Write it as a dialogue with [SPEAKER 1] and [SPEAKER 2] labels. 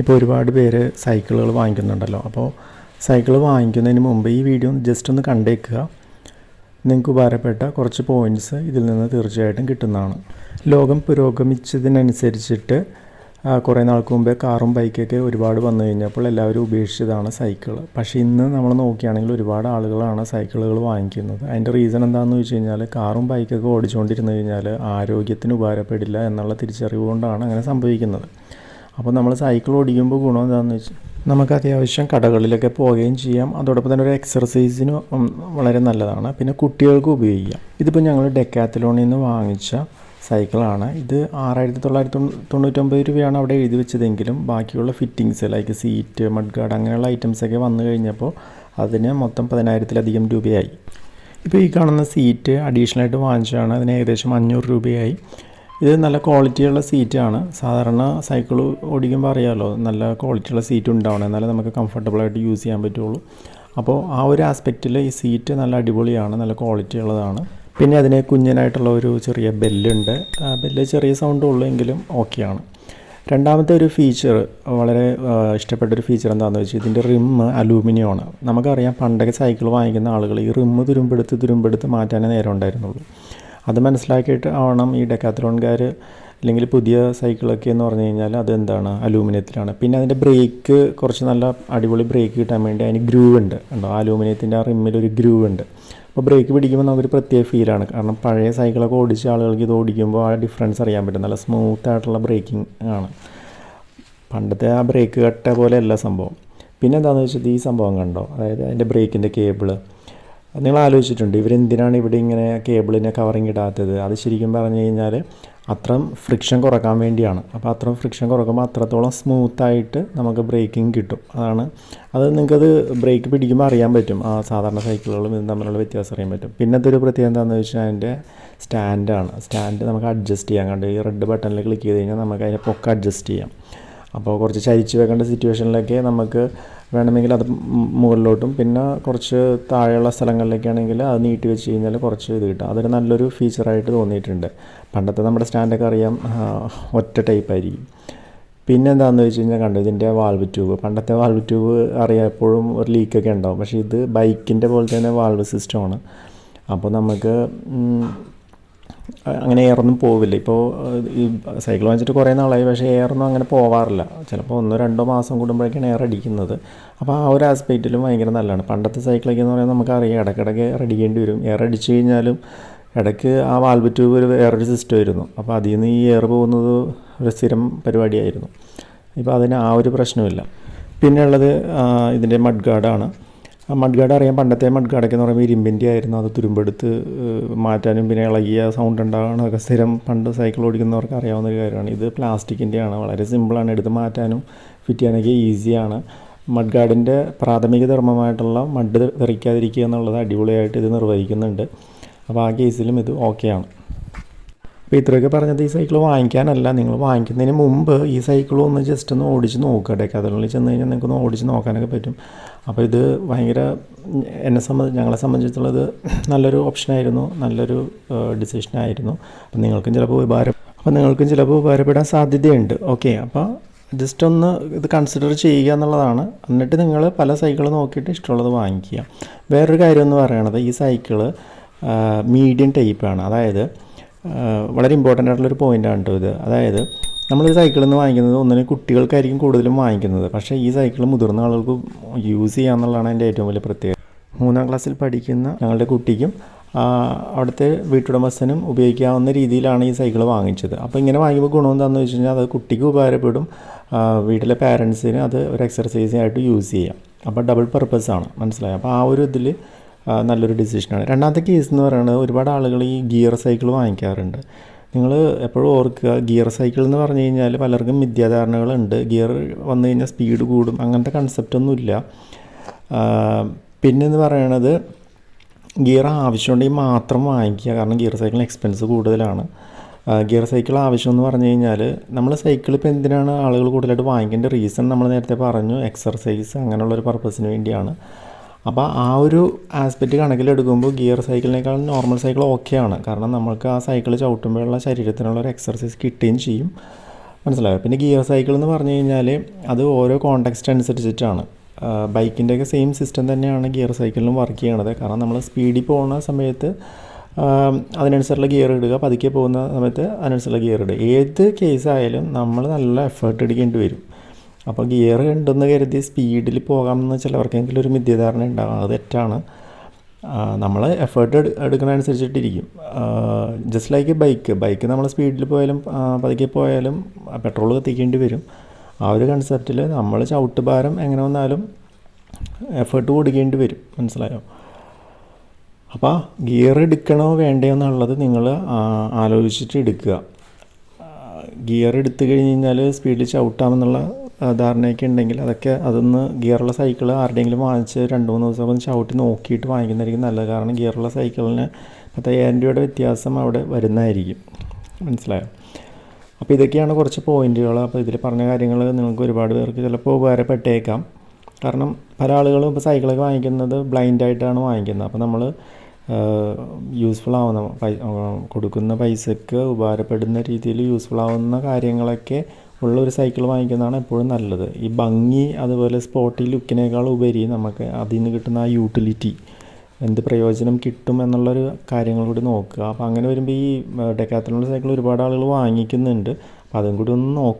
[SPEAKER 1] ഇപ്പോൾ ഒരുപാട് പേര് സൈക്കിളുകൾ വാങ്ങിക്കുന്നുണ്ടല്ലോ. അപ്പോൾ സൈക്കിൾ വാങ്ങിക്കുന്നതിന് മുമ്പ് ഈ വീഡിയോ ജസ്റ്റ് ഒന്ന് കണ്ടേക്കുക. നിങ്ങൾക്ക് ഉപകാരപ്പെട്ട കുറച്ച് പോയിന്റ്സ് ഇതിൽ നിന്ന് തീർച്ചയായിട്ടും കിട്ടുന്നതാണ്. ലോകം പുരോഗമിച്ചതിനനുസരിച്ചിട്ട് കുറേ നാൾക്ക് മുമ്പേ കാറും ബൈക്കൊക്കെ ഒരുപാട് വന്നു കഴിഞ്ഞപ്പോൾ എല്ലാവരും ഉപേക്ഷിച്ചതാണ് സൈക്കിൾ. പക്ഷേ ഇന്ന് നമ്മൾ നോക്കുകയാണെങ്കിൽ ഒരുപാട് ആളുകളാണ് സൈക്കിളുകൾ വാങ്ങിക്കുന്നത്. അതിന്റെ റീസൺ എന്താണെന്ന് വെച്ച് കഴിഞ്ഞാൽ കാറും ബൈക്കൊക്കെ ഓടിച്ചുകൊണ്ടിരുന്നു കഴിഞ്ഞാൽ ആരോഗ്യത്തിന് ഉപകാരപ്പെടില്ല എന്നുള്ള തിരിച്ചറിവ് കൊണ്ടാണ് അങ്ങനെ സംഭവിക്കുന്നത്. അപ്പോൾ നമ്മൾ സൈക്കിൾ ഓടിക്കുമ്പോൾ ഗുണം എന്താണെന്ന് വെച്ചാൽ നമുക്ക് അത്യാവശ്യം കടകളിലൊക്കെ പോവുകയും ചെയ്യാം. അതോടൊപ്പം തന്നെ ഒരു എക്സർസൈസിന് വളരെ നല്ലതാണ്. പിന്നെ കുട്ടികൾക്ക് ഉപയോഗിക്കാം. ഇതിപ്പോൾ ഞങ്ങൾ ഡെക്കാത്തലോണിൽ നിന്ന് വാങ്ങിച്ച സൈക്കിളാണ് ഇത് ആറായിരത്തി തൊള്ളായിരത്തി തൊണ്ണൂ- തൊണ്ണൂറ്റൊമ്പത് രൂപയാണ് അവിടെ എഴുതി വെച്ചതെങ്കിലും ബാക്കിയുള്ള fittings like seat mudguard അങ്ങനെയുള്ള ഐറ്റംസൊക്കെ വന്നു കഴിഞ്ഞപ്പോൾ അതിന് മൊത്തം പതിനായിരത്തിലധികം രൂപയായി. ഇപ്പോൾ ഈ കാണുന്ന സീറ്റ് അഡീഷണലായിട്ട് വാങ്ങിച്ചതാണ്. അതിന് ഏകദേശം അഞ്ഞൂറ് രൂപയായി. ഇത് നല്ല ക്വാളിറ്റിയുള്ള സീറ്റാണ് സാധാരണ സൈക്കിൾ ഓടിക്കുമ്പോൾ അറിയാമല്ലോ നല്ല ക്വാളിറ്റിയുള്ള സീറ്റ് ഉണ്ടാവണം. എന്നാലേ നമുക്ക് കംഫർട്ടബിളായിട്ട് യൂസ് ചെയ്യാൻ പറ്റുള്ളൂ. അപ്പോൾ ആ ഒരു ആസ്പെക്റ്റിൽ ഈ സീറ്റ് നല്ല അടിപൊളിയാണ് നല്ല ക്വാളിറ്റി ഉള്ളതാണ്. പിന്നെ അതിന് കുഞ്ഞനായിട്ടുള്ള ഒരു ചെറിയ ബെല്ലുണ്ട് ബെല്ല് ചെറിയ സൗണ്ട് ഉള്ളൂ എങ്കിലും ഓക്കെയാണ് രണ്ടാമത്തെ ഒരു ഫീച്ചർ വളരെ ഇഷ്ടപ്പെട്ട ഒരു ഫീച്ചർ എന്താണെന്ന് വെച്ചാൽ ഇതിന്റെ റിമ്മ് അലൂമിനിയമാണ് നമുക്കറിയാം പണ്ടൊക്കെ സൈക്കിൾ വാങ്ങിക്കുന്ന ആളുകൾ ഈ റിമ്മ് തുരുമ്പെടുത്ത് തുരുമ്പെടുത്ത് മാറ്റാനേ നേരം ഉണ്ടായിരുന്നുള്ളൂ. അത് മനസ്സിലാക്കിയിട്ട് ആവണം ഈ ഡെക്കാത്രോൺകാർ അല്ലെങ്കിൽ പുതിയ സൈക്കിളൊക്കെ എന്ന് പറഞ്ഞു കഴിഞ്ഞാൽ അതെന്താണ്? അലൂമിനിയത്തിലാണ്. പിന്നെ അതിന്റെ ബ്രേക്ക് കുറച്ച് നല്ല അടിപൊളി ബ്രേക്ക് കിട്ടാൻ വേണ്ടി അതിന് ഗ്രൂവ് ഉണ്ട് ഉണ്ടോ അലൂമിനിയത്തിന്റെ ആ റിമ്മിൽ ഒരു ഗ്രൂവ് ഉണ്ട്. അപ്പോൾ ബ്രേക്ക് പിടിക്കുമ്പോൾ നമുക്കൊരു പ്രത്യേക ഫീലാണ്. കാരണം പഴയ സൈക്കിളൊക്കെ ഓടിച്ച ആളുകൾക്ക് ഇത് ഓടിക്കുമ്പോൾ ആ ഡിഫറൻസ് അറിയാൻ പറ്റും. നല്ല സ്മൂത്ത് ആയിട്ടുള്ള ബ്രേക്കിംഗ് ആണ്. പണ്ടത്തെ ആ ബ്രേക്ക് കട്ട പോലെയല്ല സംഭവം. പിന്നെ എന്താണെന്ന് വെച്ചാൽ ഈ സംഭവം കണ്ടോ? അതായത് അതിന്റെ ബ്രേക്കിന്റെ കേബിൾ. നിങ്ങൾ ആലോചിച്ചിട്ടുണ്ട്. ഇവരെന്തിനാണ് ഇവിടെ ഇങ്ങനെ കേബിളിനെ കവറിങ് ഇടാത്തത്? അത് ശരിക്കും പറഞ്ഞു കഴിഞ്ഞാൽ അത്രയും ഫ്രിക്ഷൻ കുറയ്ക്കാൻ വേണ്ടിയാണ്. അപ്പോൾ അത്രയും ഫ്രിക്ഷൻ കുറക്കുമ്പോൾ അത്രത്തോളം സ്മൂത്തായിട്ട് നമുക്ക് ബ്രേക്കിംഗ് കിട്ടും. അതാണ്. അത് നിങ്ങൾക്കത് ബ്രേക്ക് പിടിക്കുമ്പോൾ അറിയാൻ പറ്റും. ആ സാധാരണ സൈക്കിളുകളും ഇതും തമ്മിലുള്ള വ്യത്യാസം അറിയാൻ പറ്റും. പിന്നത്തെ ഒരു പ്രത്യേകത എന്താണെന്ന് വെച്ചാൽ അതിന്റെ സ്റ്റാൻഡാണ് സ്റ്റാൻഡ് നമുക്ക് അഡ്ജസ്റ്റ് ചെയ്യാൻ കണ്ട്? ഈ റെഡ് ബട്ടണിൽ ക്ലിക്ക് ചെയ്ത് കഴിഞ്ഞാൽ നമുക്ക് അതിന്റെ പൊക്ക അഡ്ജസ്റ്റ് ചെയ്യാം. അപ്പോൾ കുറച്ച് ചരിച്ച് വെക്കേണ്ട സിറ്റുവേഷനിലൊക്കെ നമുക്ക് വേണമെങ്കിൽ അത് മുകളിലോട്ടും. പിന്നെ കുറച്ച് താഴെയുള്ള സ്ഥലങ്ങളിലേക്കാണെങ്കിൽ അത് നീട്ടി വെച്ച് കഴിഞ്ഞാൽ കുറച്ച് ഇത് കിട്ടും. അതൊരു നല്ലൊരു ഫീച്ചറായിട്ട് തോന്നിയിട്ടുണ്ട്. പണ്ടത്തെ നമ്മുടെ സ്റ്റാൻഡൊക്കെ അറിയാം ഒറ്റ ടൈപ്പായിരിക്കും പിന്നെ എന്താണെന്ന് വെച്ച് കഴിഞ്ഞാൽ കണ്ടു ഇതിന്റെ വാൾവ് ട്യൂബ് പണ്ടത്തെ വാൾവ് ട്യൂബ് അറിയാം എപ്പോഴും ഒരു ലീക്കൊക്കെ ഉണ്ടാവും. പക്ഷേ ഇത് ബൈക്കിന്റെ പോലെ തന്നെ വാൾവ് സിസ്റ്റമാണ് അപ്പോൾ നമുക്ക് അങ്ങനെ എയറൊന്നും പോവില്ല. ഇപ്പോൾ ഈ സൈക്കിൾ വാങ്ങിച്ചിട്ട് കുറേ നാളായി. പക്ഷേ എയറൊന്നും അങ്ങനെ പോവാറില്ല. ചിലപ്പോൾ ഒന്നോ രണ്ടോ മാസം കൂടുമ്പോഴേക്കാണ് എയർ അടിക്കുന്നത്. അപ്പോൾ ആ ഒരു ആസ്പെക്റ്റിലും ഭയങ്കര നല്ലതാണ്. പണ്ടത്തെ സൈക്കിളൊക്കെ എന്ന് പറയുന്നത് നമുക്കറിയാം. ഇടയ്ക്കിടയ്ക്ക് അടിക്കേണ്ടി വരും. എയർ അടിച്ചു കഴിഞ്ഞാലും ഇടയ്ക്ക് ആ വാൽവ് ട്യൂബ് ഒരു വേറൊരു സിസ്റ്റം ആയിരുന്നു. അപ്പോൾ അതിൽ നിന്ന് ഈ എയർ പോകുന്നത് ഒരു സ്ഥിരം പരിപാടിയായിരുന്നു. ഇപ്പോൾ അതിന് ആ ഒരു പ്രശ്നമില്ല പിന്നെ ഉള്ളത് ആ, ഇതിന്റെ മഡ് ഗാർഡാണ് ആ മഡ് ഗാർഡ് അറിയാം. പണ്ടത്തെ മഡ് ഗാർഡൊക്കെ എന്ന് പറയുമ്പോൾ ഇരുമ്പിന്റെ ആയിരുന്നു. അത് തുരുമ്പെടുത്ത് മാറ്റാനും പിന്നെ ഇളകിയ സൗണ്ട് ഉണ്ടാകണം അതൊക്കെ സ്ഥിരം പണ്ട് സൈക്കിൾ ഓടിക്കുന്നവർക്ക് അറിയാവുന്ന ഒരു കാര്യമാണ്. ഇത് പ്ലാസ്റ്റിക്കിന്റെയാണ്. വളരെ സിമ്പിളാണ് എടുത്ത് മാറ്റാനും ഫിറ്റ് ചെയ്യാനൊക്കെ ഈസിയാണ് മഡ് ഗാർഡിന്റെ പ്രാഥമിക ധർമ്മമായിട്ടുള്ള മഡ് തെറിക്കാതിരിക്കുക എന്നുള്ളത് അടിപൊളിയായിട്ട് ഇത് നിർവഹിക്കുന്നുണ്ട്. അപ്പോൾ ആ കേസിലും ഇത് ഓക്കെയാണ് അപ്പോൾ ഇത്രയൊക്കെ പറഞ്ഞത് ഈ സൈക്കിൾ വാങ്ങിക്കാനല്ല. നിങ്ങൾ വാങ്ങിക്കുന്നതിന് മുമ്പ് ഈ സൈക്കിൾ ഒന്ന് ജസ്റ്റ് ഒന്ന് ഓടിച്ച് നോക്കുക കഥകളിൽ ചെന്ന് കഴിഞ്ഞാൽ നിങ്ങൾക്ക് ഒന്ന് ഓടിച്ച് നോക്കാനൊക്കെ പറ്റും. അപ്പോൾ ഇത് ഭയങ്കര എന്നെ സംബന്ധിച്ച് ഞങ്ങളെ സംബന്ധിച്ചുള്ളത് നല്ലൊരു ഓപ്ഷനായിരുന്നു നല്ലൊരു ഡിസിഷനായിരുന്നു അപ്പോൾ നിങ്ങൾക്കും ചിലപ്പോൾ ഉപകാരം അപ്പോൾ നിങ്ങൾക്കും ചിലപ്പോൾ ഉപകാരപ്പെടാൻ സാധ്യതയുണ്ട്. ഓക്കെ അപ്പോൾ ജസ്റ്റ് ഒന്ന് ഇത് കൺസിഡർ ചെയ്യുക എന്നുള്ളതാണ്. എന്നിട്ട് നിങ്ങൾ പല സൈക്കിൾ നോക്കിയിട്ട് ഇഷ്ടമുള്ളത് വാങ്ങിക്കുക. വേറൊരു കാര്യം എന്ന് പറയണത് ഈ സൈക്കിൾ മീഡിയം ടൈപ്പാണ് അതായത് വളരെ ഇമ്പോർട്ടന്റ് ആയിട്ടുള്ളൊരു പോയിന്റാണ് കേട്ടോ ഇത്. അതായത് നമ്മൾ ഈ സൈക്കിളിൽ നിന്ന് വാങ്ങിക്കുന്നത് ഒന്നിനെ കുട്ടികൾക്കായിരിക്കും കൂടുതലും വാങ്ങിക്കുന്നത്. പക്ഷേ ഈ സൈക്കിൾ മുതിർന്ന ആളുകൾക്ക് യൂസ് ചെയ്യാന്നുള്ളതാണ് എന്റെ ഏറ്റവും വലിയ പ്രത്യേകത. മൂന്നാം ക്ലാസ്സിൽ പഠിക്കുന്ന ഞങ്ങളുടെ കുട്ടിക്കും അവിടുത്തെ വീട്ടുടമസ്ഥനും ഉപയോഗിക്കാവുന്ന രീതിയിലാണ് ഈ സൈക്കിൾ വാങ്ങിച്ചത്. അപ്പോൾ ഇങ്ങനെ വാങ്ങിയപ്പോൾ ഗുണം എന്താണെന്ന് വെച്ച് കഴിഞ്ഞാൽ അത് കുട്ടിക്ക് ഉപകാരപ്പെടും. വീട്ടിലെ പാരൻസിന് അത് ഒരു എക്സർസൈസ് ആയിട്ട് യൂസ് ചെയ്യാം. അപ്പോൾ ഡബിൾ പർപ്പസ് ആണ്. മനസ്സിലായോ? അപ്പോൾ ആ ഒരു ഇതിൽ നല്ലൊരു ഡിസിഷനാണ് രണ്ടാമത്തെ കേസ് എന്ന് പറയുന്നത് ഒരുപാട് ആളുകൾ ഈ ഗിയർ സൈക്കിൾ വാങ്ങിക്കാറുണ്ട്. നിങ്ങൾ എപ്പോഴും ഓർക്കുക ഗിയർ സൈക്കിൾ എന്ന് പറഞ്ഞു കഴിഞ്ഞാൽ പലർക്കും മിഥ്യാധാരണകളുണ്ട്. ഗിയർ വന്നു കഴിഞ്ഞാൽ സ്പീഡ് കൂടും. അങ്ങനത്തെ കൺസെപ്റ്റൊന്നുമില്ല പിന്നെ എന്ന് പറയണത് ഗിയർ ആവശ്യമുണ്ടെങ്കിൽ മാത്രം വാങ്ങിക്കുക. കാരണം ഗിയർ സൈക്കിളിന് എക്സ്പെൻസ് കൂടുതലാണ്. ഗിയർ സൈക്കിൾ ആവശ്യം എന്ന് പറഞ്ഞു കഴിഞ്ഞാൽ നമ്മൾ സൈക്കിൾ ഇപ്പോൾ എന്തിനാണ് ആളുകൾ കൂടുതലായിട്ട് വാങ്ങിക്കേണ്ട റീസൺ നമ്മൾ നേരത്തെ പറഞ്ഞു. എക്സർസൈസ് അങ്ങനെയുള്ളൊരു പർപ്പസിന് വേണ്ടിയാണ്. അപ്പോൾ ആ ഒരു ആസ്പെക്റ്റ് കണക്കിലെടുക്കുമ്പോൾ ഗിയർ സൈക്കിളിനേക്കാളും നോർമൽ സൈക്കിൾ ഓക്കെയാണ് കാരണം നമുക്ക് ആ സൈക്കിൾ ചവിട്ടുമ്പോഴുള്ള ശരീരത്തിനുള്ള ഒരു എക്സർസൈസ് കിട്ടുകയും ചെയ്യും. മനസ്സിലായോ? പിന്നെ ഗിയർ സൈക്കിൾ എന്ന് പറഞ്ഞു കഴിഞ്ഞാൽ അത് ഓരോ കോണ്ടെക്സ്റ്റ് അനുസരിച്ചിട്ടാണ്. ബൈക്കിന്റെയൊക്കെ സെയിം സിസ്റ്റം തന്നെയാണ് ഗിയർ സൈക്കിളിലും വർക്ക് ചെയ്യണത്. കാരണം നമ്മൾ സ്പീഡിൽ പോകുന്ന സമയത്ത് അതിനനുസരിച്ചുള്ള ഗിയർ ഇടുക പതുക്കെ പോകുന്ന സമയത്ത് അതിനനുസരിച്ചുള്ള ഗിയർ ഇടുക. ഏത് കേസായാലും നമ്മൾ നല്ല എഫേർട്ട് എടുക്കേണ്ടി വരും. അപ്പോൾ ഗിയർ ഉണ്ടെന്ന് കരുതി സ്പീഡിൽ പോകാമെന്ന് ചിലവർക്കെങ്കിലും ഒരു മിഥ്യധാരണ ഉണ്ടാകും. അത് തെറ്റാണ്. നമ്മൾ എഫേർട്ട് എടു എടുക്കുന്നതനുസരിച്ചിട്ടിരിക്കും ജസ്റ്റ് ലൈക്ക് ബൈക്ക് ബൈക്ക് നമ്മൾ സ്പീഡിൽ പോയാലും പതുക്കെ പോയാലും പെട്രോൾ കത്തിക്കേണ്ടി വരും. ആ ഒരു കൺസെപ്റ്റിൽ നമ്മൾ ചവിട്ട് ഭാരം എങ്ങനെ വന്നാലും എഫേർട്ട് കൊടുക്കേണ്ടി വരും. മനസ്സിലായോ? അപ്പോൾ ഗിയർ എടുക്കണോ വേണ്ടയോ എന്നുള്ളത് നിങ്ങൾ ആലോചിച്ചിട്ട് എടുക്കുക. ഗിയർ എടുത്തു കഴിഞ്ഞ് കഴിഞ്ഞാൽ സ്പീഡിൽ ചവിട്ടാമെന്നുള്ള ധാരണയൊക്കെ ഉണ്ടെങ്കിൽ അതൊക്കെ അതൊന്ന് ഗിയറുള്ള സൈക്കിൾ ആരുടെയെങ്കിലും വാങ്ങിച്ച് രണ്ട് മൂന്ന് ദിവസം ഒന്ന് ചവിട്ടി നോക്കിയിട്ട് വാങ്ങിക്കുന്നതായിരിക്കും നല്ലത്. കാരണം ഗിയറുള്ള സൈക്കിളിന് പത്തയ്യായിരം രൂപയുടെ വ്യത്യാസം അവിടെ വരുന്നതായിരിക്കും. മനസ്സിലായോ? അപ്പോൾ ഇതൊക്കെയാണ് കുറച്ച് പോയിന്റുകൾ. അപ്പോൾ ഇതിൽ പറഞ്ഞ കാര്യങ്ങൾ നിങ്ങൾക്ക് ഒരുപാട് പേർക്ക് ചിലപ്പോൾ ഉപകാരപ്പെട്ടേക്കാം. കാരണം പല ആളുകളും ഇപ്പോൾ സൈക്കിളൊക്കെ വാങ്ങിക്കുന്നത് ബ്ലൈൻഡായിട്ടാണ് വാങ്ങിക്കുന്നത്. അപ്പോൾ നമ്മൾ യൂസ്ഫുൾ ആവുന്ന കൊടുക്കുന്ന പൈസക്ക് ഉപകാരപ്പെടുന്ന രീതിയിൽ യൂസ്ഫുൾ ആവുന്ന കാര്യങ്ങളൊക്കെ ഉള്ള ഒരു സൈക്കിൾ വാങ്ങിക്കുന്നതാണ് എപ്പോഴും നല്ലത്. ഈ ഭംഗി അതുപോലെ സ്പോട്ടി ലുക്കിനേക്കാൾ ഉപരി നമുക്ക് അതിൽ നിന്ന് കിട്ടുന്ന ആ യൂട്ടിലിറ്റി എന്ത് പ്രയോജനം കിട്ടും എന്നുള്ളൊരു കാര്യങ്ങൾ കൂടി നോക്കുക. അപ്പോൾ അങ്ങനെ വരുമ്പോൾ ഈ ഡെക്കാത്തിനുള്ള സൈക്കിൾ ഒരുപാട് ആളുകൾ വാങ്ങിക്കുന്നുണ്ട്. അപ്പോൾ അതും കൂടി ഒന്ന് നോക്കുക